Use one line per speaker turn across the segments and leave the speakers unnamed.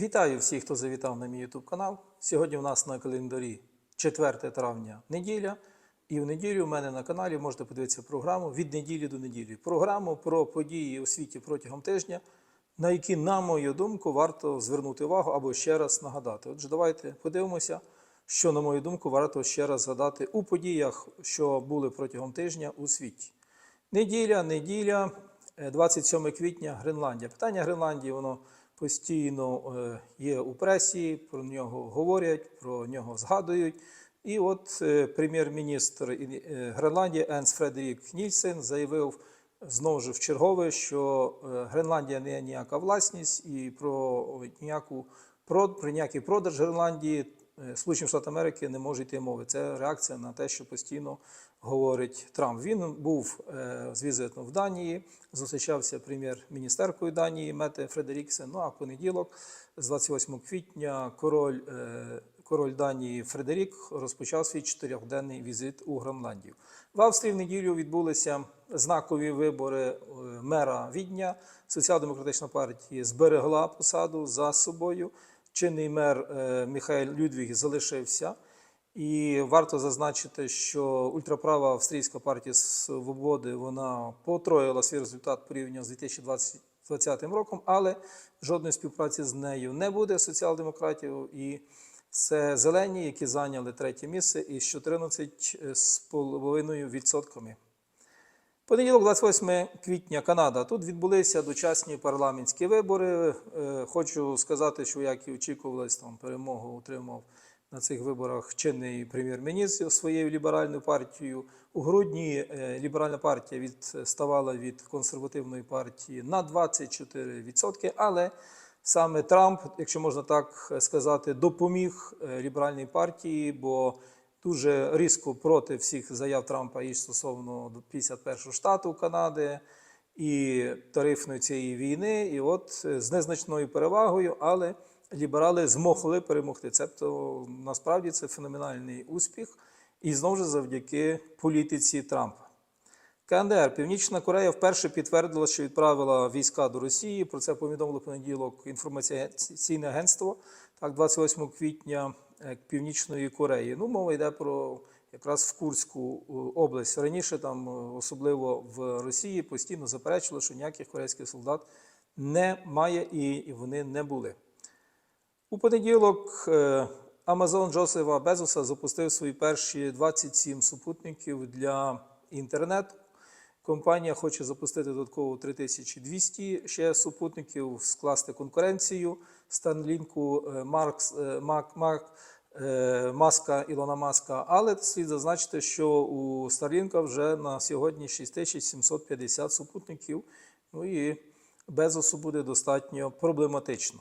Вітаю всіх, хто завітав на мій YouTube канал. Сьогодні у нас на календарі 4 травня неділя. І в неділю у мене на каналі можете подивитися програму від неділі до неділі. Програму про події у світі протягом тижня, на які, на мою думку, варто звернути увагу або ще раз нагадати. Отже, давайте подивимося, що, на мою думку, варто ще раз згадати у подіях, що були протягом тижня у світі. Неділя, неділя, е, 27 квітня, Гренландія. Питання Гренландії, воно постійно е, є у пресі, про нього говорять, про нього згадують. І от е, прем'єр-міністр е, Гренландії Енс Фредерік Нільсен заявив знову ж в чергове, що Гренландія не є ніяка власність і про ніяку про, про ніякий продаж Гренландії Сполучені Штати Америки не може йти мови. Це реакція на те, що постійно говорить Трамп. Він був е, з візитом в Данії, зустрічався прем'єр-міністеркою Данії Мете Фредеріксен. Ну а понеділок, з 28 квітня, король. е, Король Данії Фредерік розпочав свій чотирьохденний візит у Гренландію. В Австрії в неділю відбулися знакові вибори е, мера Відня. Соціал-демократична партія зберегла посаду за собою. Чинний мер е, Михайль Людвіг залишився. І варто зазначити, що ультраправа австрійська партія свободи вона потроїла свій результат порівняно з 2020 роком, але жодної співпраці з нею не буде соціал-демократів. І це зелені, які зайняли третє місце із 14,5%. Понеділок, 28 квітня, Канада. Тут відбулися дочасні парламентські вибори. Е, Хочу сказати, що як і очікувалось, там перемогу отримав на цих виборах чинний прем'єр-міністр своєю ліберальною партією. У грудні е, ліберальна партія відставала від консервативної партії на 24%, але саме Трамп, якщо можна так сказати, допоміг е, ліберальній партії, бо дуже різко проти всіх заяв Трампа і стосовно 51-го штату Канади і тарифної цієї війни. І от е, з незначною перевагою, але ліберали змогли перемогти. Цебто насправді це феноменальний успіх, і знову ж завдяки політиці Трампа. КНДР Північна Корея вперше підтвердила, що відправила війська до Росії. Про це повідомило понеділок інформаційне агентство. Так, 28 квітня Північної Кореї. Ну, мова йде про якраз в Курську е, область. Раніше там, е, особливо в Росії, постійно заперечували, що ніяких корейських солдат немає і вони не були. У понеділок е, Амазон Джосефа Безоса запустив свої перші 27 супутників для інтернету. Компанія хоче запустити додатково 3200 ще супутників, скласти конкуренцію Станлінку е, Маркс, е, Мак, Мак, е, Маска Ілона Маска. Але слід зазначити, що у Старлінка вже на сьогодні 6750 супутників. Ну і Безосу буде достатньо проблематично.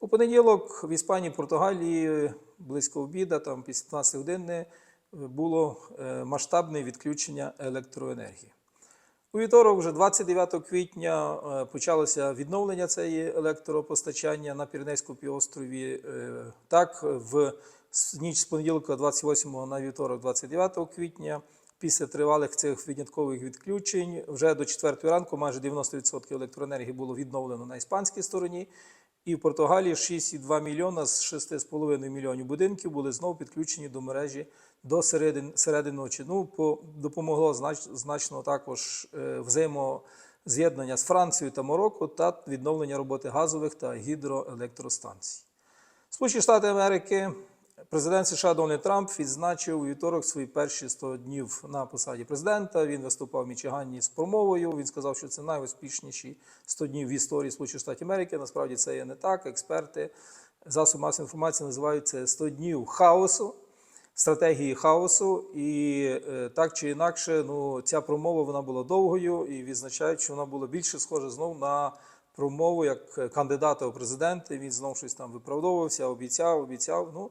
У понеділок в Іспанії, Португалії близько обіда, там після 15 години, було масштабне відключення електроенергії. У вівторок, вже 29 квітня, е, почалося відновлення цієї електропостачання на Пірнейському півострові. Е, Так, в ніч з понеділка, 28 на вівторок, 29 квітня, після тривалих цих виняткових відключень, вже до 4 ранку майже 90% електроенергії було відновлено на іспанській стороні. І в Португалії 6,2 мільйона з 6,5 мільйонів будинків були знову підключені до мережі до середини, середини ночі. Ну, по, допомогло знач, значно також е, взаємоз'єднання з Францією та Марокко та відновлення роботи газових та гідроелектростанцій. Сполучені Штати Америки, президент США Дональд Трамп відзначив у вівторок свої перші 100 днів на посаді президента. Він виступав в Мічигані з промовою. Він сказав, що це найуспішніші 100 днів в історії Сполучених Штатів Америки. Насправді це є не так. Експерти засоби масової інформації називають це 100 днів хаосу. Стратегії хаосу, і е, так чи інакше, ну ця промова вона була довгою і відзначають, що вона була більше схожа знову на промову як кандидата у президенти. Він знову щось там виправдовувався, обіцяв, обіцяв. Ну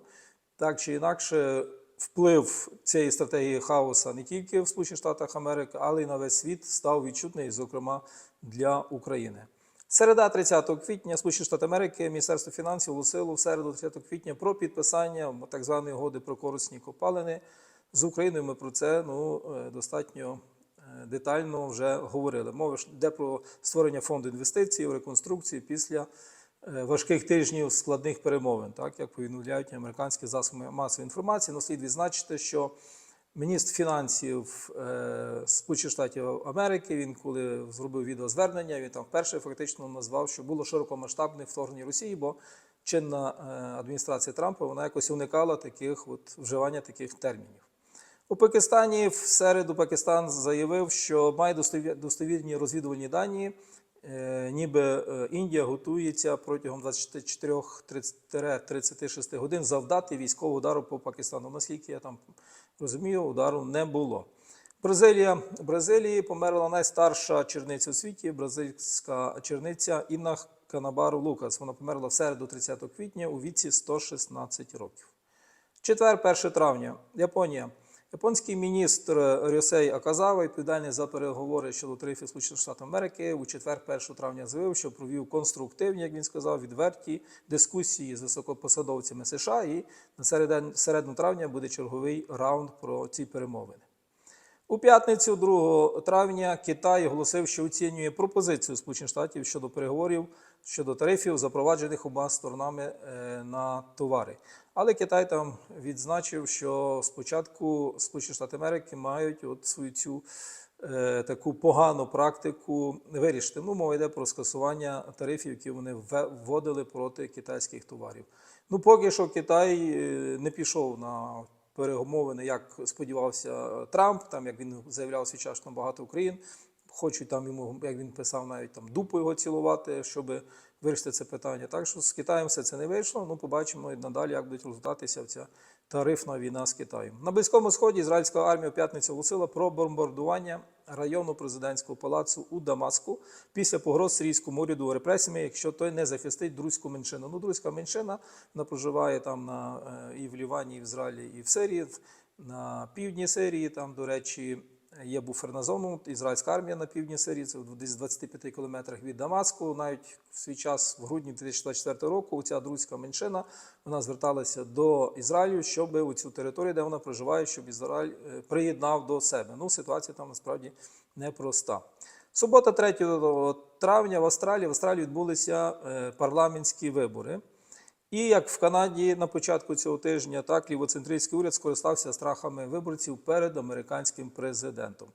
так чи інакше, вплив цієї стратегії хаоса не тільки в Сполучених Штатах Америки, але й на весь світ став відчутний, зокрема для України. Середа 30 квітня Сполучені Штати Америки, Міністерство фінансів оголосило в середу 30 квітня про підписання так званої угоди про корисні копалини з Україною. Ми про це ну, е, достатньо е, детально вже говорили. Мова йде про створення фонду інвестицій, реконструкції після важких тижнів складних перемовин, так як повідомляють американські засоби масової інформації. Ну, слід відзначити, що міністр фінансів е, Сполучених Штатів Америки, він коли зробив відеозвернення, він там вперше фактично назвав, що було широкомасштабне вторгнення Росії, бо чинна е, адміністрація Трампа вона якось уникала таких от вживання таких термінів. У Пакистані в середу Пакистан заявив, що має достовірні розвідувальні дані, е, ніби е, Індія готується протягом 24-36 годин завдати військового удару по Пакистану. Наскільки я там розумію, удару не було. Бразилія Бразилії померла найстарша черниця у світі, бразильська черниця Інна Канабару Лукас. Вона померла в середу 30 квітня у віці 116 років. Четвер, 1 травня, Японія. Японський міністр Рюсей Аказава, відповідальний за переговори щодо тарифів Сполучених Штатів Америки, у четвер, 1 травня, заявив, що провів конструктивні, як він сказав, відверті дискусії з високопосадовцями США. І на середин- середину травня буде черговий раунд про ці перемовини. У п'ятницю, 2 травня, Китай оголосив, що оцінює пропозицію Сполучених Штатів щодо переговорів щодо тарифів, запроваджених обома сторонами е, на товари. Але Китай там відзначив, що спочатку Сполучені Штати Америки мають от свою цю е, таку погану практику вирішити. Ну, мова йде про скасування тарифів, які вони вводили проти китайських товарів. Ну, поки що Китай е, не пішов на перемовини, як сподівався Трамп, там як він заявляв свій час, що там багато країн хочуть там йому, як він писав, навіть там дупу його цілувати, щоб вирішити це питання. Так що з Китаєм все це не вийшло. Ну, побачимо і надалі, як будуть розгортатися ця тарифна війна з Китаєм. На Близькому Сході ізраїльська армія в п'ятницю оголосила про бомбардування району президентського палацу у Дамаску після погроз сирійському уряду репресіями, якщо той не захистить друзьку меншину. Ну, друзька меншина вона проживає там на е, і в Лівані, і в Ізраїлі, і в Сирії, на півдні Сирії. Там, до речі, є буферна зона, ізраїльська армія на півдні Сирії, це десь 25 кілометрах від Дамаску. Навіть в свій час, в грудні 2024 року, ця друзька меншина вона зверталася до Ізраїлю, щоб у цю територію, де вона проживає, щоб Ізраїль е, приєднав до себе. Ну, ситуація там насправді непроста. Субота, 3 травня в Австралії в Австралії відбулися е, парламентські вибори. І як в Канаді на початку цього тижня, так лівоцентристський уряд скористався страхами виборців перед американським президентом.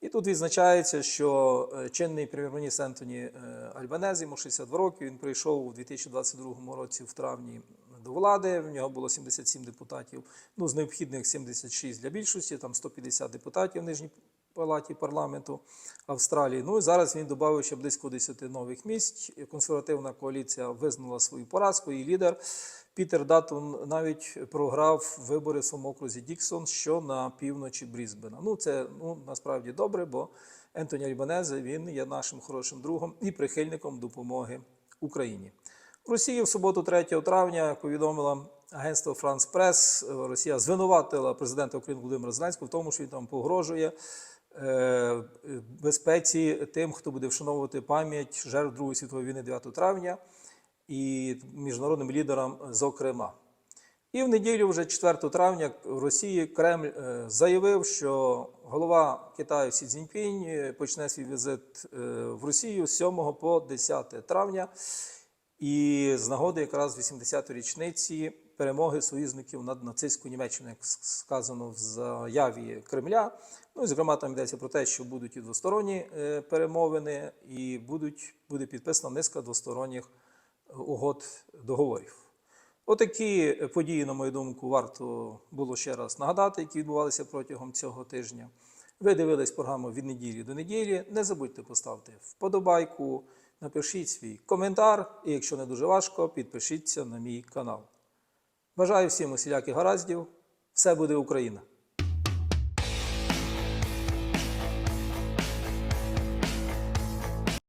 І тут відзначається, що е, чинний прем'єр-міністр Ентоні е, Альбанезі, йому 62 роки, він прийшов у 2022 році в травні до влади. В нього було 77 депутатів, ну з необхідних 76 для більшості, там 150 депутатів в Нижній палаті парламенту Австралії. Ну і зараз він додав ще близько 10 нових місць. Консервативна коаліція визнала свою поразку. І лідер Пітер Даттон навіть програв вибори в своєму окрузі Діксон, що на півночі Брізбена. Ну це ну насправді добре, бо Ентоні Альбанезе він є нашим хорошим другом і прихильником допомоги Україні. Росії в суботу, 3 травня, як повідомила агентство Франс Прес, Росія звинуватила президента України Володимира Зеленського в тому, що він там погрожує безпеці тим, хто буде вшановувати пам'ять жертв Другої світової війни 9 травня і міжнародним лідерам, зокрема. І в неділю, вже 4 травня, в Росії Кремль е, заявив, що голова Китаю Сі Цзіньпінь е, почне свій візит е, в Росію з 7 по 10 травня. І з нагоди якраз 80-ї річниці перемоги союзників над нацистською Німеччиною, як сказано в заяві Кремля. Ну і зокрема, там йдеться про те, що будуть і двосторонні е, перемовини, і будуть, буде підписана низка двосторонніх угод договорів. Отакі події, на мою думку, варто було ще раз нагадати, які відбувалися протягом цього тижня. Ви дивились програму від неділі до неділі. Не забудьте поставити вподобайку, напишіть свій коментар, і якщо не дуже важко, підпишіться на мій канал. Бажаю всім усіляких гараздів. Все буде Україна!